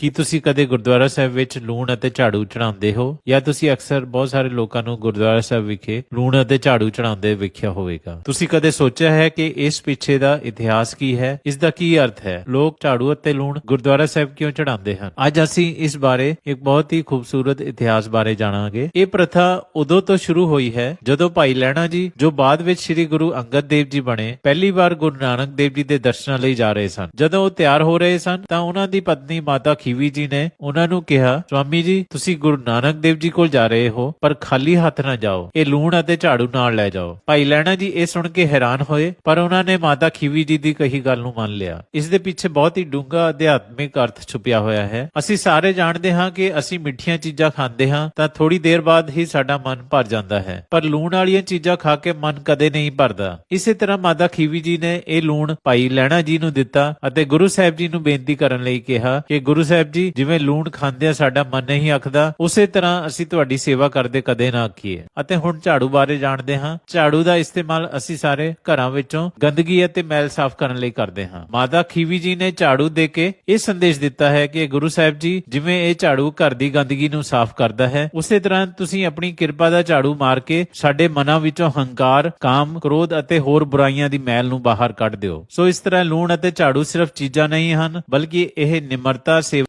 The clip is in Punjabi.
ਕੀ ਤੁਸੀਂ ਕਦੇ ਗੁਰਦੁਆਰਾ ਸਾਹਿਬ ਵਿੱਚ ਲੂਣ ਅਤੇ ਝਾੜੂ ਚੜਾਉਂਦੇ ਹੋ? ਜਾਂ ਤੁਸੀਂ ਅਕਸਰ ਬਹੁਤ ਸਾਰੇ ਲੋਕਾਂ ਨੂੰ ਗੁਰਦੁਆਰਾ ਸਾਹਿਬ ਵਿਖੇ ਲੂਣ ਅਤੇ ਝਾੜੂ ਚੜਾਉਂਦੇ ਵੇਖਿਆ ਹੋਵੇਗਾ। ਤੁਸੀਂ ਕਦੇ ਸੋਚਿਆ ਹੈ ਕਿ ਇਸ ਪਿੱਛੇ ਦਾ ਇਤਿਹਾਸ ਕੀ ਹੈ? ਇਸ ਦਾ ਕੀ ਅਰਥ ਹੈ? ਲੋਕ ਝਾੜੂ ਅਤੇ ਲੂਣ ਗੁਰਦੁਆਰਾ ਸਾਹਿਬ ਕਿਉਂ ਚੜਾਉਂਦੇ ਹਨ? ਅੱਜ ਅਸੀਂ ਇਸ ਬਾਰੇ ਇੱਕ ਬਹੁਤ ਹੀ ਖੂਬਸੂਰਤ ਇਤਿਹਾਸ ਬਾਰੇ ਜਾਣਾਂਗੇ। ਇਹ ਪ੍ਰਥਾ ਉਦੋਂ ਤੋਂ ਸ਼ੁਰੂ ਹੋਈ ਹੈ ਜਦੋਂ ਭਾਈ ਲਹਿਣਾ ਜੀ, ਜੋ ਬਾਅਦ ਵਿੱਚ ਸ੍ਰੀ ਗੁਰੂ ਅੰਗਦ ਦੇਵ ਜੀ ਬਣੇ, ਪਹਿਲੀ ਵਾਰ ਗੁਰੂ ਨਾਨਕ ਦੇਵ ਜੀ ਦੇ ਦਰਸ਼ਨਾਂ ਲਈ ਜਾ ਰਹੇ ਸਨ। ਜਦੋਂ ਉਹ ਤਿਆਰ ਹੋ ਰਹੇ ਸਨ, ਤਾਂ ਉਹਨਾਂ ਦੀ ਪਤਨੀ ਮਾਤਾ ਖੀਵੀ ਜੀ ਨੇ ਉਹਨਾਂ ਨੂੰ ਕਿਹਾ ਸਵਾਮੀ ਜੀ, ਤੁਸੀਂ ਗੁਰੂ ਨਾਨਕ ਦੇਵ ਜੀ ਕੋਲ ਜਾ ਰਹੇ ਹੋ, ਪਰ ਖਾਲੀ ਹੱਥ ਨਾ ਜਾਓ। ਇਹ ਲੂਣ ਅਤੇ ਝਾੜੂ ਨਾਲ ਲੈ ਜਾਓ। ਭਾਈ ਲਹਿਣਾ ਜੀ ਇਹ ਸੁਣ ਕੇ ਹੈਰਾਨ ਹੋਏ, ਪਰ ਉਹਨਾਂ ਨੇ ਮਾਤਾ ਖੀਵੀ ਜੀ ਦੀ ਕਹੀ ਗੱਲ ਨੂੰ ਮੰਨ ਲਿਆ। ਇਸ ਦੇ ਪਿੱਛੇ ਬਹੁਤ ਹੀ ਡੂੰਘਾ ਅਧਿਆਤਮਿਕ ਅਰਥ ਛੁਪਿਆ ਹੋਇਆ ਹੈ। ਅਸੀਂ ਸਾਰੇ ਜਾਣਦੇ ਹਾਂ ਕਿ ਅਸੀਂ ਮਿੱਠੀਆਂ ਚੀਜ਼ਾਂ ਖਾਂਦੇ ਹਾਂ, ਤਾਂ ਥੋੜੀ ਦੇਰ ਬਾਅਦ ਹੀ ਸਾਡਾ ਮਨ ਭਰ ਜਾਂਦਾ ਹੈ। ਪਰ ਲੂਣ ਵਾਲੀਆਂ ਚੀਜ਼ਾਂ ਖਾ ਕੇ ਮਨ ਕਦੇ ਨਹੀਂ ਭਰਦਾ। ਇਸੇ ਤਰ੍ਹਾਂ ਮਾਤਾ ਖੀਵੀ ਜੀ ਨੇ ਇਹ ਲੂਣ ਭਾਈ ਲੈਣਾ ਜੀ ਨੂੰ ਦਿੱਤਾ ਅਤੇ ਗੁਰੂ ਸਾਹਿਬ ਜੀ ਨੂੰ ਬੇਨਤੀ ਕਰਨ ਲਈ ਕਿਹਾ ਕਿ ਗੁਰੂ ਸਾਹਿਬ ਸਾਹਿਬ ਜੀ ਜਿਵੇਂ ਲੂਣ ਖਾਂਦਿਆਂ ਸਾਡਾ ਮਨ ਨਹੀਂ ਆਖਦਾ ਉਸੇ ਤਰ੍ਹਾਂ ਅਸੀਂ ਤੁਹਾਡੀ ਸੇਵਾ ਕਰਦੇ ਕਦੇ ਨਾ ਆਖੀਏ। ਅਤੇ ਹੁਣ ਝਾੜੂ ਬਾਰੇ ਜਾਣਦੇ ਹਾਂ। ਝਾੜੂ ਦਾ ਇਸਤੇਮਾਲ ਅਸੀਂ ਸਾਰੇ ਘਰਾਂ ਵਿੱਚੋਂ ਗੰਦਗੀ ਅਤੇ ਮੈਲ ਸਾਫ਼ ਕਰਨ ਲਈ ਕਰਦੇ ਹਾਂ। ਮਾਤਾ ਖੀਵੀ ਜੀ ਨੇ ਝਾੜੂ ਦੇ ਕੇ ਇਹ ਸੰਦੇਸ਼ ਦਿੱਤਾ ਹੈ ਕਿ ਗੁਰੂ ਸਾਹਿਬ ਜੀ ਜਿਵੇਂ ਇਹ ਝਾੜੂ ਘਰ ਦੀ ਗੰਦਗੀ ਨੂੰ ਸਾਫ਼ ਕਰਦਾ ਹੈ ਉਸੇ ਤਰ੍ਹਾਂ ਤੁਸੀਂ ਆਪਣੀ ਕਿਰਪਾ ਦਾ ਝਾੜੂ ਮਾਰ ਕੇ ਸਾਡੇ ਮਨਾਂ ਵਿੱਚੋਂ ਹੰਕਾਰ, ਕਾਮ, ਕ੍ਰੋਧ ਅਤੇ ਹੋਰ ਬੁਰਾਈਆਂ ਦੀ ਮੈਲ ਨੂੰ ਬਾਹਰ ਕੱਢ ਦਿਓ। ਸੋ ਇਸ ਤਰ੍ਹਾਂ ਲੂਣ ਅਤੇ ਝਾੜੂ ਸਿਰਫ ਚੀਜ਼ਾਂ ਨਹੀਂ ਹਨ ਬਲਕਿ ਇਹ ਨਿਮਰਤਾ ਸੇਵਾ